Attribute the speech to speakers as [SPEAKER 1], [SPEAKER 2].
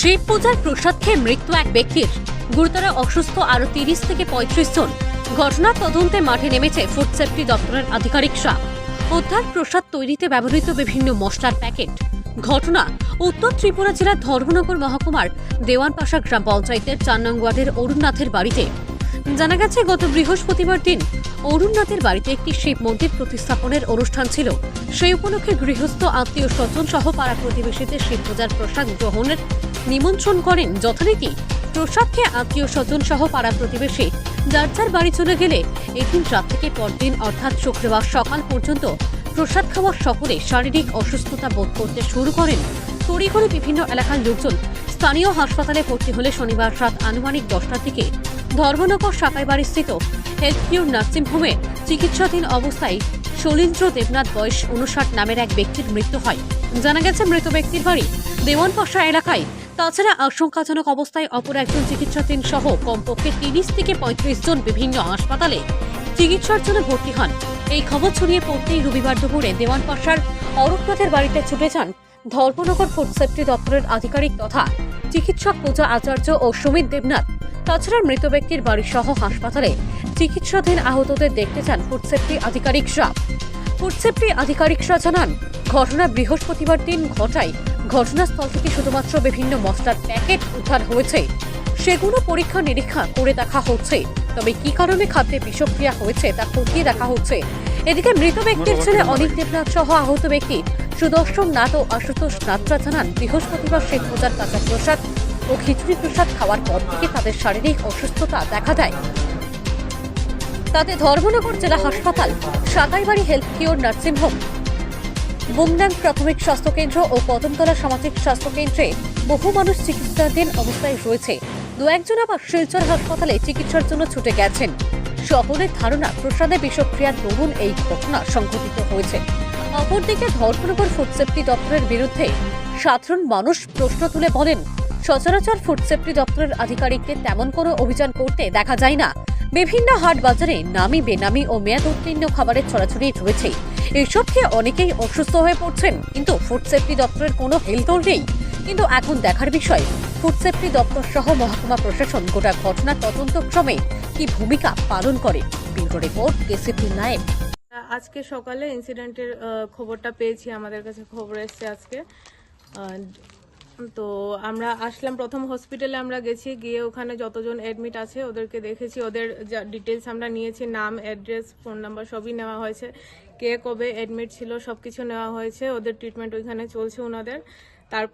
[SPEAKER 1] শিব পূজার প্রসাদ খেয়ে মৃত্যু এক ব্যক্তির। গুরুতর অসুস্থ আরও তিরিশ থেকে পঁয়ত্রিশ জন। ঘটনা তদন্তে মাঠে নেমেছে ফুড সেফটি দপ্তরের আধিকারিকরা উদ্ধার প্রসাদ তৈরিতে ব্যবহৃত বিভিন্ন মশলার প্যাকেট। ঘটনা উত্তর ত্রিপুরা জেলার ধর্মনগর মহকুমার দেওয়ানপাশা গ্রাম পঞ্চায়েতের চার নং ওয়ার্ডের অরুণনাথের বাড়িতে। জানা গেছে, গত বৃহস্পতিবার দিন অরুণনাথের বাড়িতে একটি শিব মন্দির প্রতিস্থাপনের অনুষ্ঠান ছিল। সেই উপলক্ষে গৃহস্থ, আত্মীয় স্বজন সহ পাড়া প্রতিবেশীদের শিব পূজার প্রসাদ গ্রহণের নিমন্ত্রণ করেন যথারীতি। প্রসাদ খেয়ে আত্মীয় স্বজন সহ পাড়া প্রতিবেশী, যার যার বাড়ি চলে গেলে এদিন রাত থেকে পরদিন, অর্থাৎ শুক্রবার সকাল পর্যন্ত প্রসাদ খাওয়ার সকলে শারীরিক অসুস্থতা বোধ করতে শুরু করেন। তড়িঘড়ি বিভিন্ন এলাকার লোকজন স্থানীয় হাসপাতালে ভর্তি হলে শনিবার রাত আনুমানিক দশটার দিকে ধর্মনগর সাকাইবাড়ি স্থিত হেলথ কিউর নার্সিংহোমে চিকিৎসাধীন অবস্থায় শলীন্দ্র দেবনাথ বয়স উনষাট নামের এক ব্যক্তির মৃত্যু হয়। জানা গেছে, মৃত ব্যক্তির বাড়ি দেওয়ানপাশা এলাকায় তাছাড়া আশঙ্কাজনক অবস্থায় অপর একজন চিকিৎসাধীন সহ কমপক্ষে তিরিশ থেকে পঁয়ত্রিশ জন বিভিন্ন হাসপাতালে চিকিৎসার জন্য ভর্তি হন। এই খবর ছড়িয়ে পড়তেই রবিবার দুপুরে দেওয়ানপাশার অরূপনাথের বাড়িতে ছুটে যান ধর্মনগর ফুড সেফটি দপ্তরের আধিকারিক তথা চিকিৎসক পূজা আচার্য ও সুমিত দেবনাথ। তাছাড়া মৃত ব্যক্তির বাড়ি সহ হাসপাতালে চিকিৎসাধীন আহতদের দেখতে চান ফুড সেফটি আধিকারিকরা। ফুড সেফটি আধিকারিকরা জানান, ঘটনা বৃহস্পতিবার দিন ঘটায় ঘটনাস্থল থেকে শুধুমাত্র বিভিন্ন মশলার প্যাকেট উদ্ধার হয়েছে। সেগুলো পরীক্ষা নিরীক্ষা করে দেখা হচ্ছে। তবে কি কারণে খাদ্যে বিষক্রিয়া হয়েছে তা খতিয়ে দেখা হচ্ছে। এদিকে মৃত ব্যক্তির ছেলে অনিক দেবনাথ সহ আহত ব্যক্তি সুদর্শন নাথ ও আশুতোষ নাথরা জানান বৃহস্পতিবার শেখ পূজার কাঁচা প্রসাদ ও খিচুড়ি প্রসাদ খাওয়ার পর থেকে তাদের শারীরিক অসুস্থতা দেখা দেয়। তাতে ধর্মনগর জেলা হাসপাতাল Sagaibari health cure nursing home Bumdang প্রাথমিক স্বাস্থ্যকেন্দ্র ও কদমতলা সামাজিক স্বাস্থ্যকেন্দ্রে বহু মানুষ চিকিৎসাধীন অবস্থায় রয়েছে। দু একজন আবার শিলচর হাসপাতালে চিকিৎসার জন্য ছুটে গেছেন। সকলের ধারণা, প্রসাদে বিষক্রিয়ার দরুন এই ঘটনা সংঘটিত হয়েছে। অপরদিকে ধর্মনগর ফুড সেফটি দপ্তরের বিরুদ্ধে সাধারণ মানুষ প্রশ্ন তুলে বলেন, সচরাচর ফুড সেফটি দপ্তরের আধিকারিকদের তেমন কোনো অভিযান করতে দেখা যায় না। বিভিন্ন হাট বাজারে নামি, বেনামি ও মেয়াদ উত্তীর্ণ খাবারের ছড়াছড়ি রয়েছে এইসব খেয়ে অনেকেই অসুস্থ হয়ে পড়ছেন, কিন্তু ফুড সেফটি দপ্তরের কোনো হেলদোল নেই। কিন্তু এখন দেখার বিষয়, ফুড সেফটি দপ্তর সহ মহকুমা প্রশাসন গোটা ঘটনার তদন্তক্রমে কি ভূমিকা পালন করে? ব্যুরো রিপোর্ট, কেসিপি নায়েব
[SPEAKER 2] আজকে সকালে ইনসিডেন্টের খবরটা পেয়েছি, আমাদের কাছে খবর এসছে আজকে। তো আমরা আসলাম, প্রথম হসপিটালে আমরা গেছি, গিয়ে ওখানে যতজন অ্যাডমিট আছে ওদেরকে দেখেছি, ওদের যা ডিটেলস আমরা নিয়েছি, নাম অ্যাড্রেস ফোন নাম্বার সবই নেওয়া হয়েছে, কে কবে অ্যাডমিট ছিল সব কিছু নেওয়া হয়েছে, ওদের ট্রিটমেন্ট ওইখানে চলছে ওনাদের।